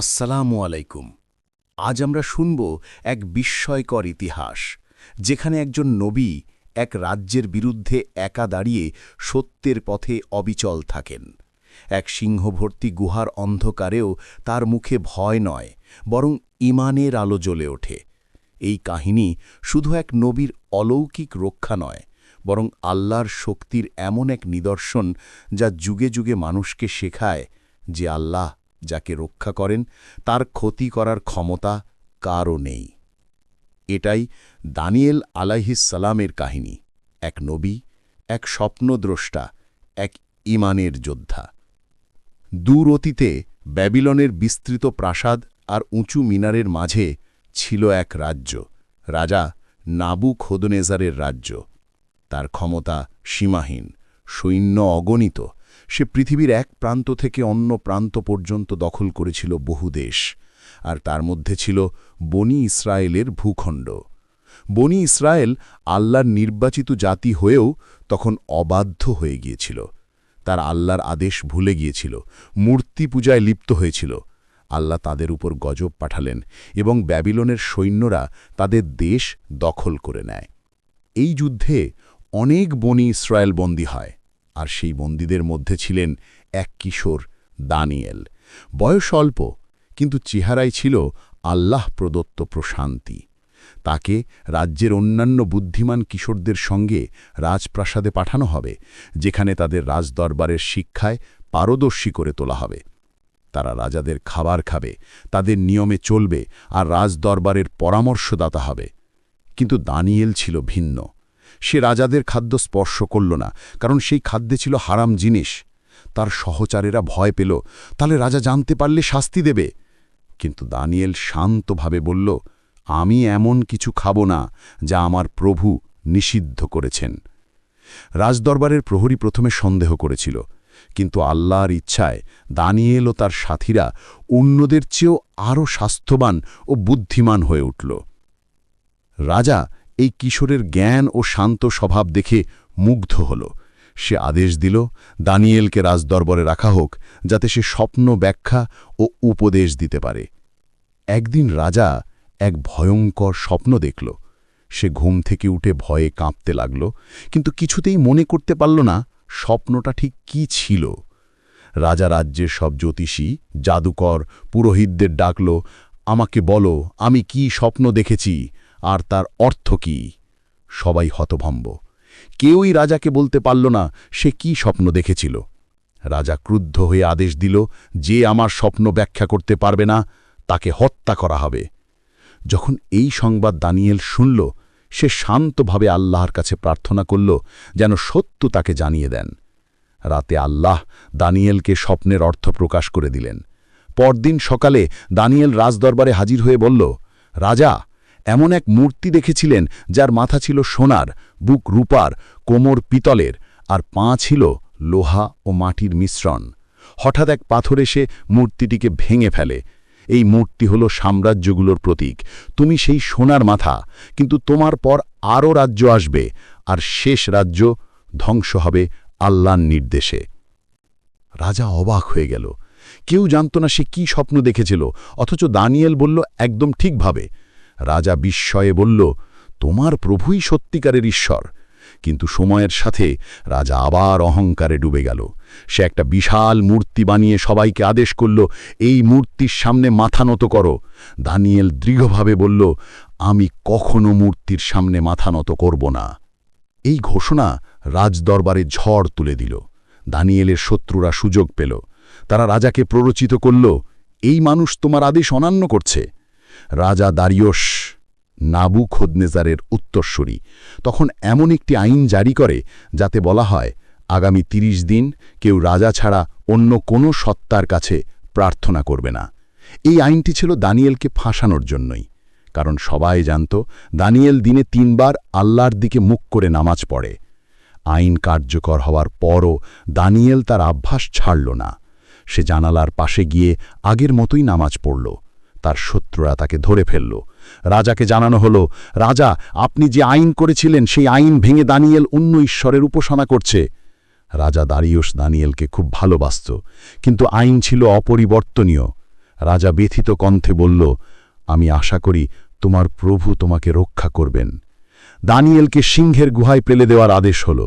আসসালামু আলাইকুম। আজ আমরা শুনব এক বিস্ময়কর ইতিহাস, যেখানে একজন নবী এক রাজ্যের বিরুদ্ধে একা দাঁড়িয়ে সত্যের পথে অবিচল থাকেন। এক সিংহভর্তি গুহার অন্ধকারেও তার মুখে ভয় নয়, বরং ইমানের আলো জ্বলে ওঠে। এই কাহিনী শুধু এক নবীর অলৌকিক রক্ষা নয়, বরং আল্লাহর শক্তির এমন এক নিদর্শন যা যুগে যুগে মানুষকে শেখায় যে আল্লাহ যাকে রক্ষা করেন, তার ক্ষতি করার ক্ষমতা কারও নেই। এটাই দানিয়েল আলাইহিসালামের কাহিনী, এক নবী, এক স্বপ্নদ্রষ্টা, এক ইমানের যোদ্ধা। দূর অতীতে ব্যাবিলনের বিস্তৃত প্রাসাদ আর উঁচু মিনারের মাঝে ছিল এক রাজ্য, রাজা নাবু খোদনেজারের রাজ্য। তার ক্ষমতা সীমাহীন, সৈন্য অগণিত সে পৃথিবীর এক প্রান্ত থেকে অন্য প্রান্ত পর্যন্ত দখল করেছিল বহু দেশ, আর তার মধ্যে ছিল বনি ইসরায়েলের ভূখণ্ড। বনি ইসরায়েল আল্লাহর নির্বাচিত জাতি হয়েও তখন অবাধ্য হয়ে গিয়েছিল। তার আল্লাহর আদেশ ভুলে গিয়েছিল, মূর্তি পূজায় লিপ্ত হয়েছিল। আল্লাহ তাদের উপর গজব পাঠালেন এবং ব্যাবিলনের সৈন্যরা তাদের দেশ দখল করে নেয়। এই যুদ্ধে অনেক বনি ইসরায়েল বন্দী হয়। আর সেই বন্দীদের মধ্যে ছিলেন এক কিশোর, দানিয়েল। বয়স অল্প, কিন্তু চেহারাই ছিল আল্লাহ প্রদত্ত প্রশান্তি। তাকে রাজ্যের অন্যান্য বুদ্ধিমান কিশোরদের সঙ্গে রাজপ্রাসাদে পাঠানো হবে, যেখানে তাদের রাজদরবারের শিক্ষায় পারদর্শী করে তোলা হবে। তারা রাজাদের খাবার খাবে, তাদের নিয়মে চলবে আর রাজদরবারের পরামর্শদাতা হবে। কিন্তু দানিয়েল ছিল ভিন্ন। সে রাজাদের খাদ্য স্পর্শ করল না, কারণ সেই খাদ্যে ছিল হারাম জিনিস। তার সহচারেরা ভয় পেল, তাহলে রাজা জানতে পারলে শাস্তি দেবে? কিন্তু দানিয়েল শান্তভাবে বলল, আমি এমন কিছু খাব না যা আমার প্রভু নিষিদ্ধ করেছেন। রাজদরবারের প্রহরী প্রথমে সন্দেহ করেছিল, কিন্তু আল্লাহর ইচ্ছায় দানিয়েল ও তার সাথীরা অন্যদের চেয়েও আরও স্বাস্থ্যবান ও বুদ্ধিমান হয়ে উঠল। রাজা এই কিশোরের জ্ঞান ও শান্ত স্বভাব দেখে মুগ্ধ হল। সে আদেশ দিল, দানিয়েলকে রাজদরবারে রাখা হোক, যাতে সে স্বপ্ন ব্যাখ্যা ও উপদেশ দিতে পারে। একদিন রাজা এক ভয়ঙ্কর স্বপ্ন দেখল। সে ঘুম থেকে উঠে ভয়ে কাঁপতে লাগল, কিন্তু কিছুতেই মনে করতে পারল না স্বপ্নটা ঠিক কি ছিল। রাজা রাজ্যের সব জ্যোতিষী, জাদুকর, পুরোহিতদের ডাকল, আমাকে বলো, আমি কি স্বপ্ন দেখেছি? আর তার অর্থ কি? সবাই হতভম্ব। কেউই রাজাকে বলতে পারল না সে কি স্বপ্ন দেখেছিল। রাজা ক্রুদ্ধ হয়ে আদেশ দিল যে আমার স্বপ্ন ব্যাখ্যা করতে পারবে না, তাকে হত্যা করা হবে। যখন এই সংবাদ দানিয়েল শুনল, সে শান্তভাবে আল্লাহর কাছে প্রার্থনা করল যেন সত্য তাকে জানিয়ে দেন। রাতে আল্লাহ দানিয়েলকে স্বপ্নের অর্থ প্রকাশ করে দিলেন। পরদিন সকালে দানিয়েল রাজদরবারে হাজির হয়ে বলল, রাজা এমন এক মূর্তি দেখেছিলেন যার মাথা ছিল সোনার, বুক রূপার, কোমর পিতলের, আর পা ছিল লোহা ও মাটির মিশ্রণ। হঠাৎ এক পাথর এসে মূর্তিটিকে ভেঙে ফেলে। এই মূর্তি হল সাম্রাজ্যগুলোর প্রতীক। তুমি সেই সোনার মাথা, কিন্তু তোমার পর আরও রাজ্য আসবে, আর শেষ রাজ্য ধ্বংস হবে আল্লাহর নির্দেশে। রাজা অবাক হয়ে গেল। কেউ জানত না সে কি স্বপ্ন দেখেছিল, অথচ দানিয়েল বলল, একদম ঠিকভাবে রাজা বিস্ময়ে বলল, তোমার প্রভুই সত্যিকারের ঈশ্বর। কিন্তু সময়ের সাথে রাজা আবার অহংকারে ডুবে গেল। সে একটা বিশাল মূর্তি বানিয়ে সবাইকে আদেশ করল, এই মূর্তির সামনে মাথা নত করো। দানিয়েল দৃঢ়ভাবে বলল, আমি কখনো মূর্তির সামনে মাথা নত করব না। এই ঘোষণা রাজদরবারে ঝড় তুলে দিল। দানিয়েলের শত্রুরা সুযোগ পেল। তারা রাজাকে প্ররোচিত করল, এই মানুষ তোমার আদেশ অনান্য করছে। রাজা দারিয়স নাবু খোদনেজারের উত্তরস্বরী তখন এমন একটি আইন জারি করে যাতে বলা হয়, আগামী ৩০ দিন কেউ রাজা ছাড়া অন্য কোনো সত্তার কাছে প্রার্থনা করবে না। এই আইনটি ছিল দানিয়েলকে ফাঁসানোর জন্যই। কারণ সবাই জানত, দানিয়েল দিনে তিনবার আল্লাহর দিকে মুখ করে নামাজ পড়ে। আইন কার্যকর হওয়ার পরও দানিয়েল তার অভ্যাস ছাড়ল না। সে জানালার পাশে গিয়ে আগের মতোই নামাজ পড়ল। তার শত্রুরা তাকে ধরে ফেলল। রাজাকে জানানো হলো, রাজা, আপনি যে আইন করেছিলেন, সেই আইন ভেঙে দানিয়েল অন্য ঈশ্বরের উপাসনা করছে। রাজা দারিয়স দানিয়েলকে খুব ভালোবাসত, কিন্তু আইন ছিল অপরিবর্তনীয়। রাজা ব্যথিত কণ্ঠে বলল, আমি আশা করি তোমার প্রভু তোমাকে রক্ষা করবেন। দানিয়েলকে সিংহের গুহায় পেলে দেওয়ার আদেশ হল।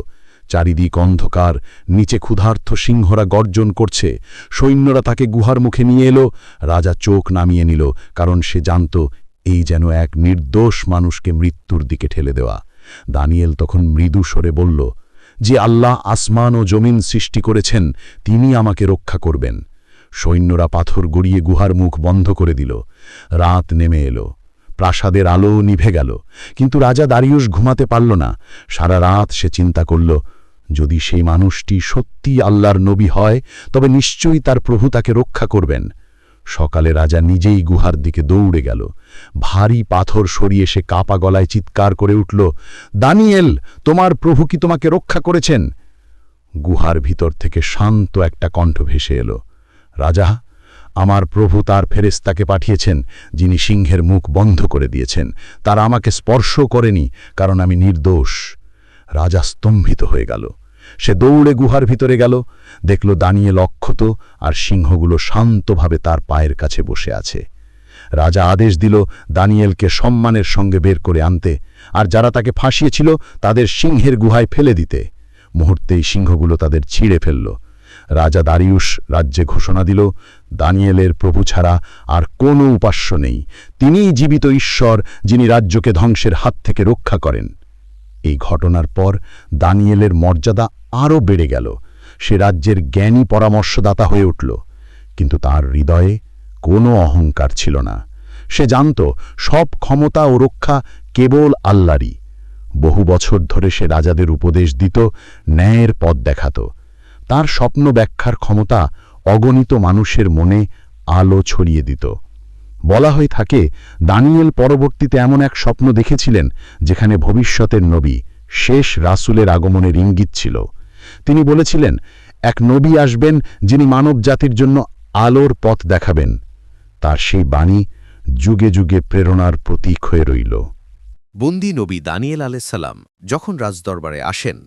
চারিদিক অন্ধকার, নিচে ক্ষুধার্থ সিংহরা গর্জন করছে। সৈন্যরা তাকে গুহার মুখে নিয়ে এলো, রাজা চোখ নামিয়ে নিল, কারণ সে জানত এই যেন এক নির্দোষ মানুষকে মৃত্যুর দিকে ঠেলে দেওয়া। দানিয়েল তখন মৃদু স্বরে বলল, যে আল্লাহ আসমান ও জমিন সৃষ্টি করেছেন, তিনি আমাকে রক্ষা করবেন। সৈন্যরা পাথর গড়িয়ে গুহার মুখ বন্ধ করে দিল। রাত নেমে এলো। প্রাসাদের আলো নিভে গেল। কিন্তু রাজা দারিয়ুস ঘুমাতে পারল না। সারা রাত সে চিন্তা করল যদি সেই মানুষটি সত্যি আল্লাহর নবী হয়, তবে নিশ্চয়ই তার প্রভু তাকে রক্ষা করবেন। সকালে রাজা নিজেই গুহার দিকে দৌড়ে গেল। ভারী পাথর সরিয়ে সে কাপা গলায় চিৎকার করে উঠল, দানিয়েল, তোমার প্রভু কি তোমাকে রক্ষা করেছেন? গুহার ভিতর থেকে শান্ত একটা কণ্ঠ ভেসে এলো, রাজা, আমার প্রভু তার ফেরেস্তাকে পাঠিয়েছেন, যিনি সিংহের মুখ বন্ধ করে দিয়েছেন। তারা আমাকে স্পর্শ করেনি, কারণ আমি নির্দোষ। রাজা স্তম্ভিত হয়ে গেল। সে দৌড়ে গুহার ভিতরে গেল, দেখল দাঁড়িয়ে লক্ষত আর সিংহগুলো শান্তভাবে তার পায়ের কাছে বসে আছে। রাজা আদেশ দিল দানিয়েলকে সম্মানের সঙ্গে বের করে আনতে, আর যারা তাকে ফাঁসিয়েছিল তাদের সিংহের গুহায় ফেলে দিতে। মুহূর্তেই সিংহগুলো তাদের ছিঁড়ে ফেলল। রাজা দারিউস রাজ্যে ঘোষণা দিল, দানিয়েলের প্রভু ছাড়া আর কোনো উপাস্য নেই। তিনিই জীবিত ঈশ্বর, যিনি রাজ্যকে ধ্বংসের হাত থেকে রক্ষা করেন। এই ঘটনার পর দানিয়েলের মর্যাদা আরও বেড়ে গেল। সে রাজ্যের জ্ঞানী পরামর্শদাতা হয়ে উঠল। কিন্তু তার হৃদয়ে কোনো অহংকার ছিল না। সে জানত, সব ক্ষমতা ও রক্ষা কেবল আল্লাহরই বহু বছর ধরে সে রাজাদের উপদেশ দিত, ন্যায়ের পথ দেখাত। তার স্বপ্ন ব্যাখ্যার ক্ষমতা অগণিত মানুষের মনে আলো ছড়িয়ে দিত। বলা হয়ে থাকে, দানিয়েল পরবর্তীতে এমন এক স্বপ্ন দেখেছিলেন, যেখানে ভবিষ্যতের নবী, শেষ রাসুলের আগমনের ইঙ্গিত ছিল। তিনি বলেছিলেন, এক নবী আসবেন যিনি মানব জাতির জন্য আলোর পথ দেখাবেন। তার সেই বাণী যুগে যুগে প্রেরণার প্রতীক হয়ে রইল। বন্দি নবী দানিয়েল আলাইসাল্লাম যখন রাজদরবারে আসেন,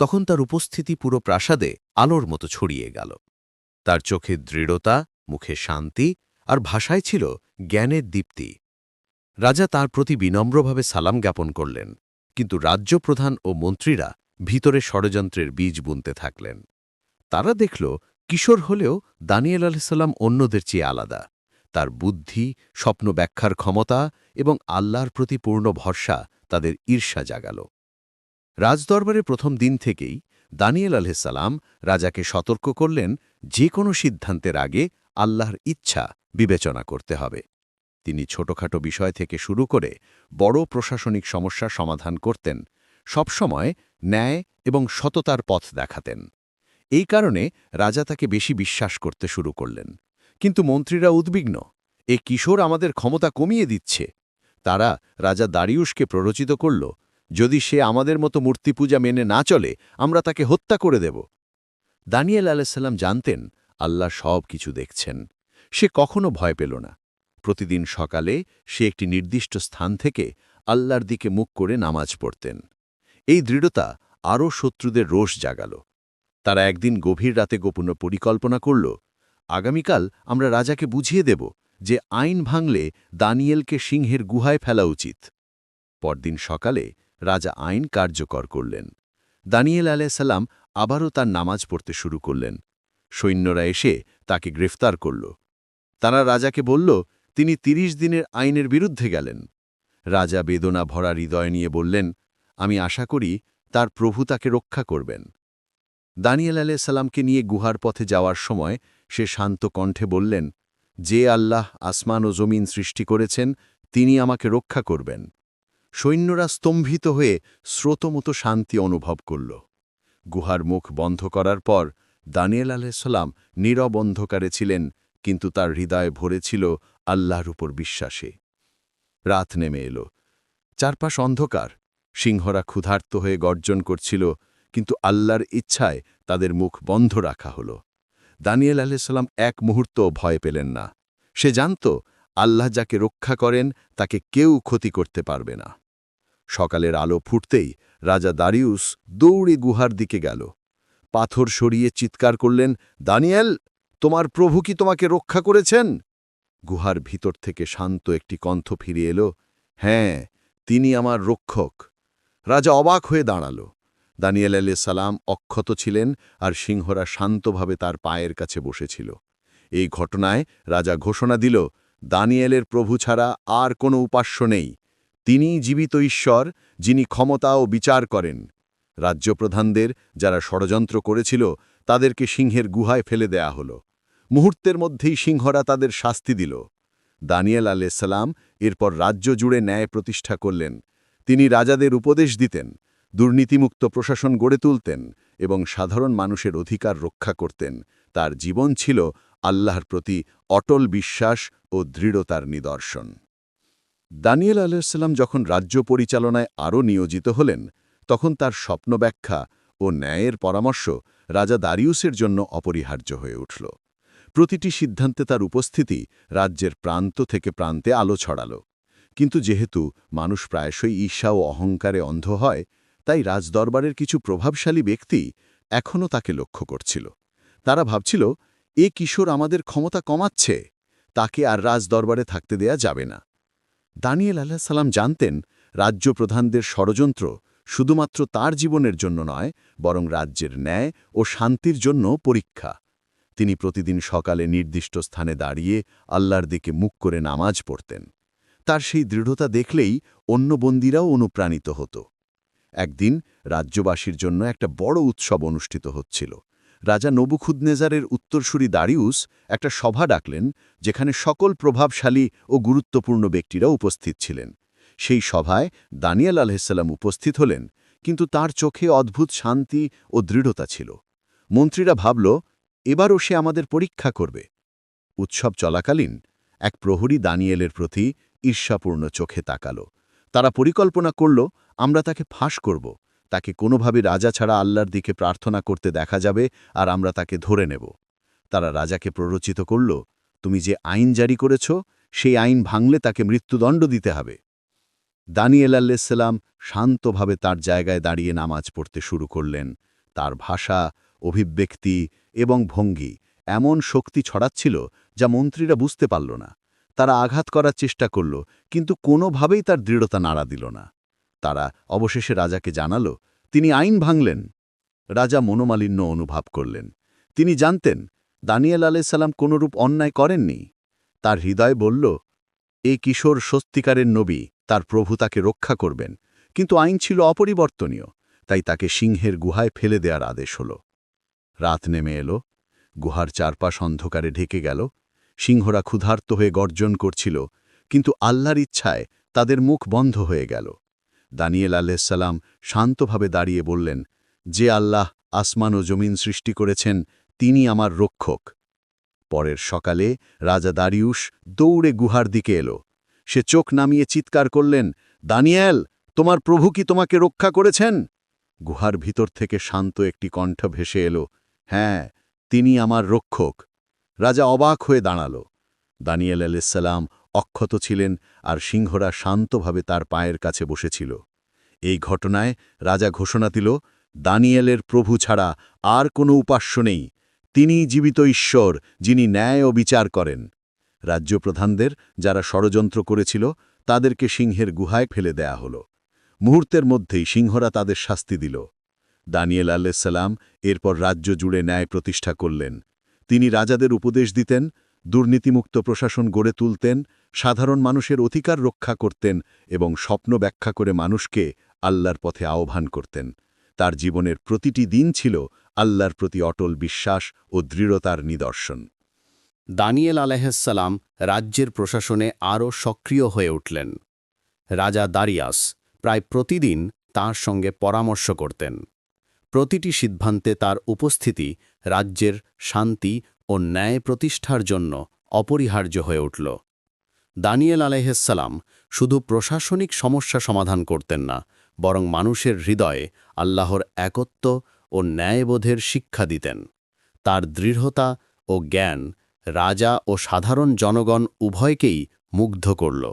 তখন তার উপস্থিতি পুরো প্রাসাদে আলোর মতো ছড়িয়ে গেল। তার চোখে দৃঢ়তা, মুখে শান্তি আর ভাষায় ছিল জ্ঞানের দীপ্তি। রাজা তার প্রতি বিনম্রভাবে সালাম জ্ঞাপন করলেন, কিন্তু রাজ্যপ্রধান ও মন্ত্রীরা ভিতরে ষড়যন্ত্রের বীজ বুনতে থাকলেন। তারা দেখল কিশোর হলেও দানিয়েল আলাইসাল্লাম অন্যদের চেয়ে আলাদা। তার বুদ্ধি, স্বপ্ন ব্যাখ্যার ক্ষমতা এবং আল্লাহর প্রতি পূর্ণ ভরসা তাদের ঈর্ষা জাগাল। রাজদরবারে প্রথম দিন থেকেই দানিয়েল আলহিসাল্লাম রাজাকে সতর্ক করলেন যে কোনো সিদ্ধান্তের আগে আল্লাহর ইচ্ছা বিবেচনা করতে হবে। তিনি ছোটখাটো বিষয় থেকে শুরু করে বড় প্রশাসনিক সমস্যা সমাধান করতেন সবসময় ন্যায় এবং সততার পথ দেখাতেন। এই কারণে রাজা তাকে বেশি বিশ্বাস করতে শুরু করলেন। কিন্তু মন্ত্রীরা উদ্বিগ্ন। এ কিশোর আমাদের ক্ষমতা কমিয়ে দিচ্ছে। তারা রাজা দারিউসকে প্ররোচিত করল, যদি সে আমাদের মতো মূর্তি পূজা মেনে না চলে, আমরা তাকে হত্যা করে দেব। দানিয়েল আলাইসাল্লাম জানতেন, আল্লাহ সব কিছু দেখছেন। সে কখনো ভয় পেল না। প্রতিদিন সকালে সে একটি নির্দিষ্ট স্থান থেকে আল্লাহর দিকে মুখ করে নামাজ পড়তেন। এই দৃঢ়তা আরও শত্রুদের রোষ জাগাল। তারা একদিন গভীর রাতে গোপন পরিকল্পনা করল, আগামীকাল আমরা রাজাকে বুঝিয়ে দেব যে আইন ভাঙলে দানিয়েলকে সিংহের গুহায় ফেলা উচিত। পরদিন সকালে রাজা আইন কার্যকর করলেন। দানিয়েল আলাইসাল্লাম আবারও তার নামাজ পড়তে শুরু করলেন। সৈন্যরা এসে তাকে গ্রেফতার করল। তারা রাজাকে বলল, তিনি তিরিশ দিনের আইনের বিরুদ্ধে গেলেন। রাজা বেদনা ভরা হৃদয় নিয়ে বললেন আমি আশা করি তার প্রভু তাকে রক্ষা করবেন। দানিয়াল দানিয়েল আলাইসাল্লামকে নিয়ে গুহার পথে যাওয়ার সময় সে শান্ত কণ্ঠে বললেন, যে আল্লাহ আসমান ও জমিন সৃষ্টি করেছেন, তিনি আমাকে রক্ষা করবেন। সৈন্যরা স্তম্ভিত হয়ে স্রোতমতো শান্তি অনুভব করল। গুহার মুখ বন্ধ করার পর দানিয়েল আলাইসাল্লাম নীরব অন্ধকারে ছিলেন, কিন্তু তার হৃদয়ে ভরেছিল আল্লাহর উপর বিশ্বাসে। রাত নেমে এলো। চারপাশ অন্ধকার। সিংহরা ক্ষুধার্ত হয়ে গর্জন করছিল, কিন্তু আল্লাহর ইচ্ছায় তাদের মুখ বন্ধ রাখা হল। দানিয়েল আলাইসাল্লাম এক মুহূর্ত ভয় পেলেন না। সে জানত, আল্লাহ যাকে রক্ষা করেন, তাকে কেউ ক্ষতি করতে পারবে না। সকালের আলো ফুটতেই রাজা দারিউস দৌড়ে গুহার দিকে গেল। পাথর সরিয়ে চিৎকার করলেন, দানিয়েল, তোমার প্রভু কি তোমাকে রক্ষা করেছেন? গুহার ভিতর থেকে শান্ত একটি কণ্ঠ ফিরে এলো হ্যাঁ তিনি আমার রক্ষক। রাজা অবাক হয়ে দাঁড়াল। দানিয়েল আলিয়া সালাম অক্ষত ছিলেন আর সিংহরা শান্তভাবে তার পায়ের কাছে বসেছিল। এই ঘটনায় রাজা ঘোষণা দিল, দানিয়েলের প্রভু ছাড়া আর কোনো উপাস্য নেই। তিনি জীবিত ঈশ্বর, যিনি ক্ষমতা ও বিচার করেন। রাজ্যপ্রধানদের যারা ষড়যন্ত্র করেছিল, তাদেরকে সিংহের গুহায় ফেলে দেয়া হল। মুহূর্তের মধ্যেই সিংহরা তাদের শাস্তি দিল। দানিয়েল আলাইসাল্লাম এরপর রাজ্য জুড়ে ন্যায় প্রতিষ্ঠা করলেন। তিনি রাজাদের উপদেশ দিতেন, দুর্নীতিমুক্ত প্রশাসন গড়ে তুলতেন এবং সাধারণ মানুষের অধিকার রক্ষা করতেন। তার জীবন ছিল আল্লাহর প্রতি অটল বিশ্বাস ও দৃঢ়তার নিদর্শন। দানিয়েল আলাইসাল্লাম যখন রাজ্য পরিচালনায় আরও নিয়োজিত হলেন, তখন তার স্বপ্ন ব্যাখ্যা ও ন্যায়ের পরামর্শ রাজা দারিউসের জন্য অপরিহার্য হয়ে উঠল। প্রতিটি সিদ্ধান্তে তার উপস্থিতি রাজ্যের প্রান্ত থেকে প্রান্তে আলো ছড়াল। কিন্তু যেহেতু মানুষ প্রায়শই ঈর্ষা ও অহংকারে অন্ধ হয়, তাই রাজদরবারের কিছু প্রভাবশালী ব্যক্তি এখনও তাকে লক্ষ্য করছিল। তারা ভাবছিল, এ কিশোর আমাদের ক্ষমতা কমাচ্ছে, তাকে আর রাজদরবারে থাকতে দেয়া যাবে না। দানিয়েল আল্লাহ সালাম জানতেন রাজ্য প্রধানদের ষড়যন্ত্র শুধুমাত্র তার জীবনের জন্য নয়, বরং রাজ্যের ন্যায় ও শান্তির জন্য পরীক্ষা। তিনি প্রতিদিন সকালে নির্দিষ্ট স্থানে দাঁড়িয়ে আল্লাহর দিকে মুখ করে নামাজ পড়তেন। তার সেই দৃঢ়তা দেখলেই অন্য বন্দীরাও অনুপ্রাণিত হতো। একদিন রাজ্যবাসীর জন্য একটা বড় উৎসব অনুষ্ঠিত হচ্ছিল। রাজা নবুখুদনেজারের উত্তরসূরি দারিউস একটা সভা ডাকলেন, যেখানে সকল প্রভাবশালী ও গুরুত্বপূর্ণ ব্যক্তিরা উপস্থিত ছিলেন। সেই সভায় দানিয়াল আলহিসাল্লাম উপস্থিত হলেন, কিন্তু তার চোখে অদ্ভুত শান্তি ও দৃঢ়তা ছিল। মন্ত্রীরা ভাবল, এবারও সে আমাদের পরীক্ষা করবে। উৎসব চলাকালীন এক প্রহরী দানিয়েলের প্রতি ঈর্ষাপূর্ণ চোখে তাকাল। তারা পরিকল্পনা করল, আমরা তাকে ফাঁস করব। তাকে কোনোভাবে রাজা ছাড়া আল্লাহর দিকে প্রার্থনা করতে দেখা যাবে আর আমরা তাকে ধরে নেব। তারা রাজাকে প্ররোচিত করল, তুমি যে আইন জারি করেছ, সেই আইন ভাঙলে তাকে মৃত্যুদণ্ড দিতে হবে। দানিয়েল আল্লাইসাল্লাম শান্তভাবে তার জায়গায় দাঁড়িয়ে নামাজ পড়তে শুরু করলেন। তার ভাষা, অভিব্যক্তি এবং ভঙ্গি এমন শক্তি ছড়াচ্ছিল যা মন্ত্রীরা বুঝতে পারল না। তারা আঘাত করার চেষ্টা করল, কিন্তু কোনোভাবেই তার দৃঢ়তা নাড়া দিল না। তারা অবশেষে রাজাকে জানাল, তিনি আইন ভাঙলেন। রাজা মনোমালিন্য অনুভব করলেন। তিনি জানতেন, দানিয়েল আলাইসাল্লাম কোনরূপ অন্যায় করেননি। তার হৃদয় বলল, এ কিশোর সত্যিকারের নবী, তার প্রভু তাকে রক্ষা করবেন, কিন্তু আইন ছিল অপরিবর্তনীয়, তাই তাকে সিংহের গুহায় ফেলে দেওয়ার আদেশ হল। রাত নেমে এলো, গুহার চারপাশ অন্ধকারে ঢেকে গেল সিংহরা ক্ষুধার্ত হয়ে গর্জন করছিল, কিন্তু আল্লাহর ইচ্ছায় তাদের মুখ বন্ধ হয়ে গেল। দানিয়েল আলাইসাল্লাম শান্তভাবে দাঁড়িয়ে বললেন, যে আল্লাহ আসমান ও জমিন সৃষ্টি করেছেন, তিনি আমার রক্ষক। পরের সকালে রাজা দারিউস দৌড়ে গুহার দিকে এলো। সে চোখ নামিয়ে চিৎকার করলেন, দানিয়েল, তোমার প্রভু কি তোমাকে রক্ষা করেছেন? গুহার ভিতর থেকে শান্ত একটি কণ্ঠ ভেসে এলো হ্যাঁ তিনি আমার রক্ষক। রাজা অবাক হয়ে দাঁড়াল। দানিয়েল আলাইসাল্লাম অক্ষত ছিলেন আর সিংহরা শান্তভাবে তার পায়ের কাছে বসেছিল। এই ঘটনায় রাজা ঘোষণা দিল, দানিয়েলের প্রভু ছাড়া আর কোনো উপাস্য নেই। তিনি জীবিত ঈশ্বর, যিনি ন্যায় ও বিচার করেন। রাজ্যপ্রধানদের যারা ষড়যন্ত্র করেছিল, তাদেরকে সিংহের গুহায় ফেলে দেয়া হল। মুহূর্তের মধ্যেই সিংহরা তাদের শাস্তি দিল। দানিয়েল আল্লাইসাল্লাম এরপর রাজ্য জুড়ে ন্যায় প্রতিষ্ঠা করলেন। তিনি রাজাদের উপদেশ দিতেন, দুর্নীতিমুক্ত প্রশাসন গড়ে তুলতেন, সাধারণ মানুষের অধিকার রক্ষা করতেন এবং স্বপ্ন ব্যাখ্যা করে মানুষকে আল্লাহর পথে আহ্বান করতেন। তার জীবনের প্রতিটি দিন ছিল আল্লাহর প্রতি অটল বিশ্বাস ও দৃঢ়তার নিদর্শন। দানিয়েল আলাইসাল্লাম রাজ্যের প্রশাসনে আরও সক্রিয় হয়ে উঠলেন। রাজা দারিয়াস প্রায় প্রতিদিন তাঁর সঙ্গে পরামর্শ করতেন। প্রতিটি সিদ্ধান্তে তার উপস্থিতি রাজ্যের শান্তি ও ন্যায় প্রতিষ্ঠার জন্য অপরিহার্য হয়ে উঠল। দানিয়েল আলাইসাল্লাম শুধু প্রশাসনিক সমস্যা সমাধান করতেন না, বরং মানুষের হৃদয়ে আল্লাহর একত্ব ও ন্যায়বোধের শিক্ষা দিতেন। তার দৃঢ়তা ও জ্ঞান রাজা ও সাধারণ জনগণ উভয়কেই মুগ্ধ করল।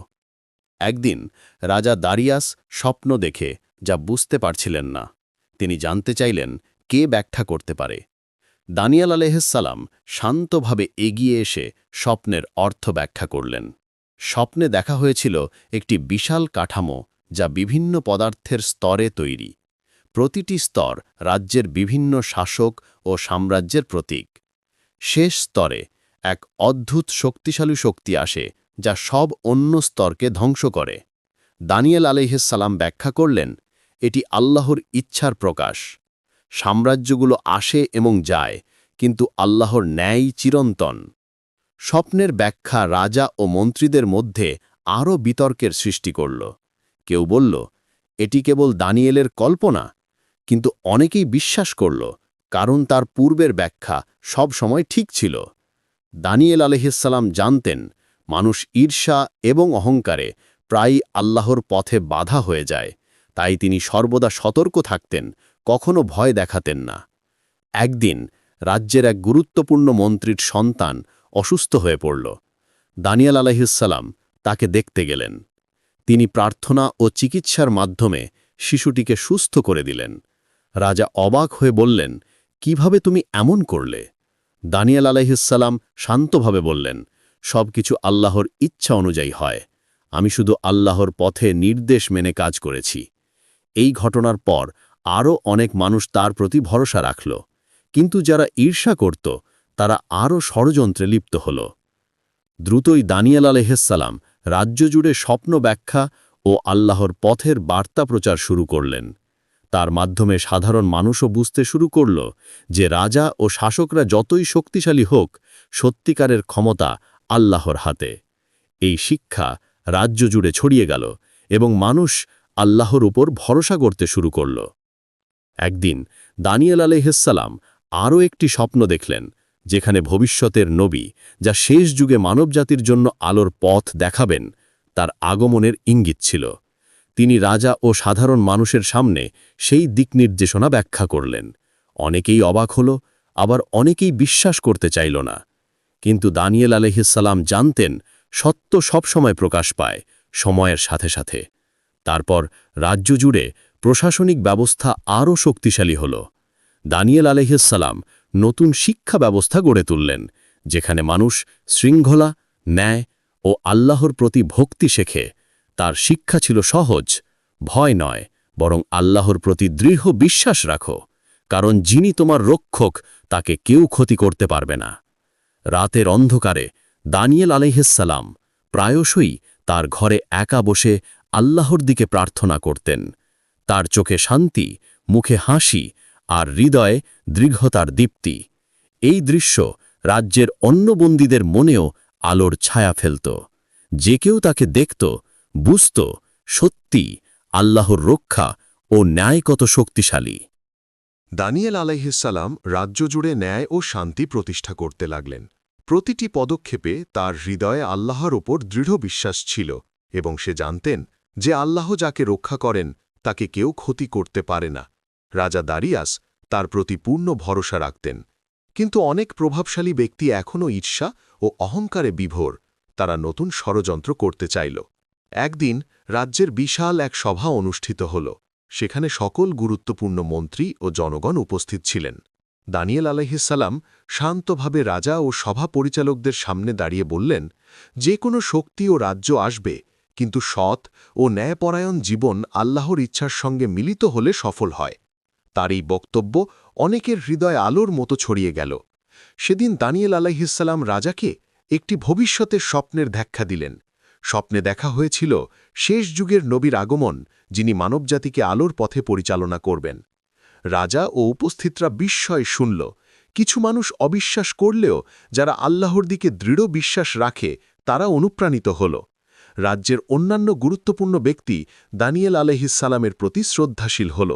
একদিন রাজা দারিয়াস স্বপ্ন দেখে যা বুঝতে পারছিলেন না। তিনি জানতে চাইলেন কে ব্যাখ্যা করতে পারে। দানিয়াল আলহাম শান্তভাবে এগিয়ে এসে স্বপ্নের অর্থ ব্যাখ্যা করলেন। স্বপ্নে দেখা হয়েছিল একটি বিশাল কাঠামো যা বিভিন্ন পদার্থের স্তরে তৈরি। প্রতিটি স্তর রাজ্যের বিভিন্ন শাসক ও সাম্রাজ্যের প্রতীক। শেষ স্তরে এক অদ্ভুত শক্তিশালী শক্তি আসে যা সব অন্য স্তরকে ধ্বংস করে। দানিয়েল আলহিসাল্লাম ব্যাখ্যা করলেন এটি আল্লাহর ইচ্ছার প্রকাশ। সাম্রাজ্যগুলো আসে এবং যায়, কিন্তু আল্লাহর ন্যায় চিরন্তন। স্বপ্নের ব্যাখ্যা রাজা ও মন্ত্রীদের মধ্যে আরও বিতর্কের সৃষ্টি করল। কেউ বলল, এটি কেবল দানিয়েলের কল্পনা? কিন্তু অনেকেই বিশ্বাস করল, কারণ তার পূর্বের ব্যাখ্যা সব সময় ঠিক ছিল। দানিয়েল আলহিসাল্লাম জানতেন, মানুষ ঈর্ষা এবং অহংকারে প্রায়ই আল্লাহর পথে বাধা হয়ে যায়। তাই তিনি সর্বদা সতর্ক থাকতেন, কখনো ভয় দেখাতেন না। একদিন রাজ্যের এক গুরুত্বপূর্ণ মন্ত্রীর সন্তান অসুস্থ হয়ে পড়ল। দানিয়াল আলহিসাল্লাম তাকে দেখতে গেলেন। তিনি প্রার্থনা ও চিকিৎসার মাধ্যমে শিশুটিকে সুস্থ করে দিলেন। রাজা অবাক হয়ে বললেন, কীভাবে তুমি এমন করলে? দানিয়াল আলাইহিসাল্লাম শান্তভাবে বললেন সব কিছু আল্লাহর ইচ্ছা অনুযায়ী হয়। আমি শুধু আল্লাহর পথে নির্দেশ মেনে কাজ করেছি। এই ঘটনার পর আরও অনেক মানুষ তার প্রতি ভরসা রাখল। কিন্তু যারা ঈর্ষা করত, তারা আরও ষড়যন্ত্রে লিপ্ত হল। দ্রুতই দানিয়াল আলহেসাল্লাম রাজ্য জুড়ে স্বপ্ন ব্যাখ্যা ও আল্লাহর পথের বার্তা প্রচার শুরু করলেন। তার মাধ্যমে সাধারণ মানুষও বুঝতে শুরু করল যে রাজা ও শাসকরা যতই শক্তিশালী হোক, সত্যিকারের ক্ষমতা আল্লাহর হাতে। এই শিক্ষা রাজ্য জুড়ে ছড়িয়ে গেল এবং মানুষ আল্লাহর উপর ভরসা করতে শুরু করল। একদিন দানিয়েল আলহিসাল্লাম আরও একটি স্বপ্ন দেখলেন, যেখানে ভবিষ্যতের নবী যা শেষ যুগে মানবজাতির জন্য আলোর পথ দেখাবেন, তার আগমনের ইঙ্গিত ছিল। তিনি রাজা ও সাধারণ মানুষের সামনে সেই দিক নির্দেশনা ব্যাখ্যা করলেন। অনেকেই অবাক হল, আবার অনেকেই বিশ্বাস করতে চাইল না। কিন্তু দানিয়েল আলহিসাল্লাম জানতেন সত্য সবসময় প্রকাশ পায় সময়ের সাথে সাথে। তারপর রাজ্য জুড়ে প্রশাসনিক ব্যবস্থা আরও শক্তিশালী হল। দানিয়েল আলহিসাল্লাম নতুন শিক্ষা ব্যবস্থা গড়ে তুললেন, যেখানে মানুষ শৃঙ্খলা, ন্যায় ও আল্লাহর প্রতি ভক্তি শেখে। তার শিক্ষা ছিল সহজ, ভয় নয়, বরং আল্লাহর প্রতি দৃঢ় বিশ্বাস রাখো, কারণ যিনি তোমার রক্ষক, তাকে কেউ ক্ষতি করতে পারবে না। রাতের অন্ধকারে দানিয়েল আলহিসাল্লাম প্রায়শই তার ঘরে একা বসে আল্লাহর দিকে প্রার্থনা করতেন। তার চোখে শান্তি, মুখে হাসি আর হৃদয়ে দৃঢ়তার দীপ্তি। এই দৃশ্য রাজ্যের অন্য বন্দীদের মনেও আলোর ছায়া ফেলত। যে কেউ তাকে দেখত, বুঝত সত্যি আল্লাহর রক্ষা ও ন্যায় কত শক্তিশালী। দানিয়েল আলাইহিসাল্লাম রাজ্য জুড়ে ন্যায় ও শান্তি প্রতিষ্ঠা করতে লাগলেন। প্রতিটি পদক্ষেপে তার হৃদয়ে আল্লাহর ওপর দৃঢ় বিশ্বাস ছিল এবং সে জানতেন যে আল্লাহ যাকে রক্ষা করেন, তাকে কেউ ক্ষতি করতে পারে না। রাজা দারিয়াস তার প্রতি পূর্ণ ভরসা রাখতেন। কিন্তু অনেক প্রভাবশালী ব্যক্তি এখনও ঈর্ষা ও অহংকারে বিভোর। তারা নতুন ষড়যন্ত্র করতে চাইল। একদিন রাজ্যের বিশাল এক সভা অনুষ্ঠিত হল। সেখানে সকল গুরুত্বপূর্ণ মন্ত্রী ও জনগণ উপস্থিত ছিলেন। দানিয়েল আলহিসাল্লাম শান্তভাবে রাজা ও সভা পরিচালকদের সামনে দাঁড়িয়ে বললেন, যে কোনো শক্তি ও রাজ্য আসবে কিন্তু সৎ ও ন্যায়পরায়ণ জীবন আল্লাহর ইচ্ছার সঙ্গে মিলিত হলে সফল হয়। তার এই বক্তব্য অনেকের হৃদয় আলোর মতো ছড়িয়ে গেল। সেদিন দানিয়েল আলাইহিসাল্লাম রাজাকে একটি ভবিষ্যতের স্বপ্নের ধ্যাখ্যা দিলেন। স্বপ্নে দেখা হয়েছিল শেষ যুগের নবীর আগমন, যিনি মানবজাতিকে আলোর পথে পরিচালনা করবেন। রাজা ও উপস্থিতরা বিস্ময় শুনল। কিছু মানুষ অবিশ্বাস করলেও যারা আল্লাহর দিকে দৃঢ় বিশ্বাস রাখে, তারা অনুপ্রাণিত হল। রাজ্যের অন্যান্য গুরুত্বপূর্ণ ব্যক্তি দানিয়েল আলহিসালামের প্রতি শ্রদ্ধাশীল হল।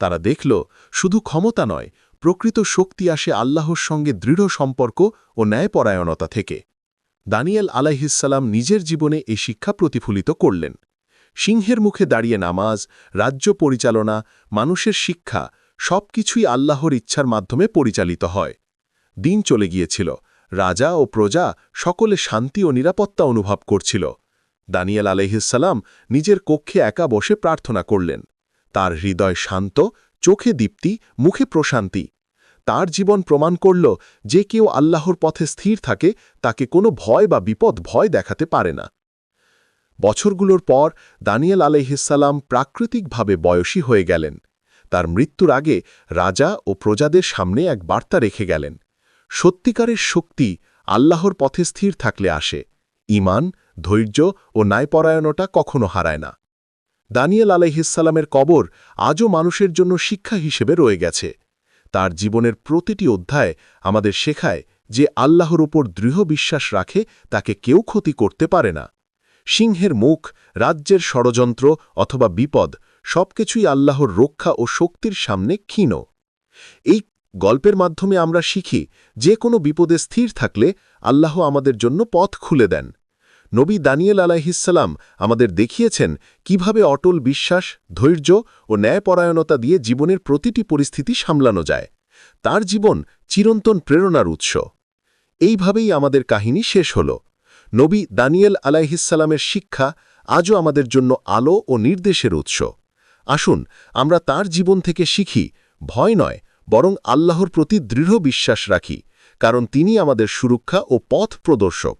তারা দেখল, শুধু ক্ষমতা নয়, প্রকৃত শক্তি আসে আল্লাহর সঙ্গে দৃঢ় সম্পর্ক ও ন্যায়পরায়ণতা থেকে। দানিয়েল আলাইহিসাল্লাম নিজের জীবনে এই শিক্ষা প্রতিফলিত করলেন। সিংহের মুখে দাঁড়িয়ে নামাজ, রাজ্য পরিচালনা, মানুষের শিক্ষা সব কিছুই আল্লাহর ইচ্ছার মাধ্যমে পরিচালিত হয়। দিন চলে গিয়েছিল। রাজা ও প্রজা সকলে শান্তি ও নিরাপত্তা অনুভব করছিল। দানিয়েল আলহিসাল্লাম নিজের কক্ষে একা বসে প্রার্থনা করলেন। তার হৃদয় শান্ত, চোখে দীপ্তি, মুখে প্রশান্তি। তার জীবন প্রমাণ করল যে কেউ আল্লাহর পথে স্থির থাকে, তাকে কোনো ভয় বা বিপদ ভয় দেখাতে পারে না। বছরগুলোর পর দানিয়েল আলাইহিসাল্লাম প্রাকৃতিকভাবে বয়সী হয়ে গেলেন। তার মৃত্যুর আগে রাজা ও প্রজাদের সামনে এক বার্তা রেখে গেলেন। সত্যিকারের শক্তি আল্লাহর পথে স্থির থাকলে আসে। ইমান ধৈর্য ও ন্যায়পরায়ণতা কখনো হারায় না। দানিয়েল আলাইহিসাল্লামের কবর আজও মানুষের জন্য শিক্ষা হিসেবে রয়ে গেছে। তার জীবনের প্রতিটি অধ্যায় আমাদের শেখায় যে আল্লাহর ওপর দৃঢ় বিশ্বাস রাখে তাকে কেউ ক্ষতি করতে পারে না। সিংহের মুখ, রাজ্যের ষড়যন্ত্র অথবা বিপদ সবকিছুই আল্লাহর রক্ষা ও শক্তির সামনে ক্ষীণ। এই গল্পের মাধ্যমে আমরা শিখি যে কোনো বিপদে স্থির থাকলে আল্লাহ আমাদের জন্য পথ খুলে দেন। নবী দানিয়েল আলাইহিসাল্লাম আমাদের দেখিয়েছেন কীভাবে অটল বিশ্বাস, ধৈর্য ও ন্যায়পরায়ণতা দিয়ে জীবনের প্রতিটি পরিস্থিতি সামলানো যায়। তার জীবন চিরন্তন প্রেরণার উৎস। এইভাবেই আমাদের কাহিনী শেষ হল। নবী দানিয়েল আলাইহিসাল্লামের শিক্ষা আজও আমাদের জন্য আলো ও নির্দেশের উৎস। আসুন, আমরা তার জীবন থেকে শিখি, ভয় নয়, বরং আল্লাহর প্রতি দৃঢ় বিশ্বাস রাখি, কারণ তিনি আমাদের সুরক্ষা ও পথ প্রদর্শক।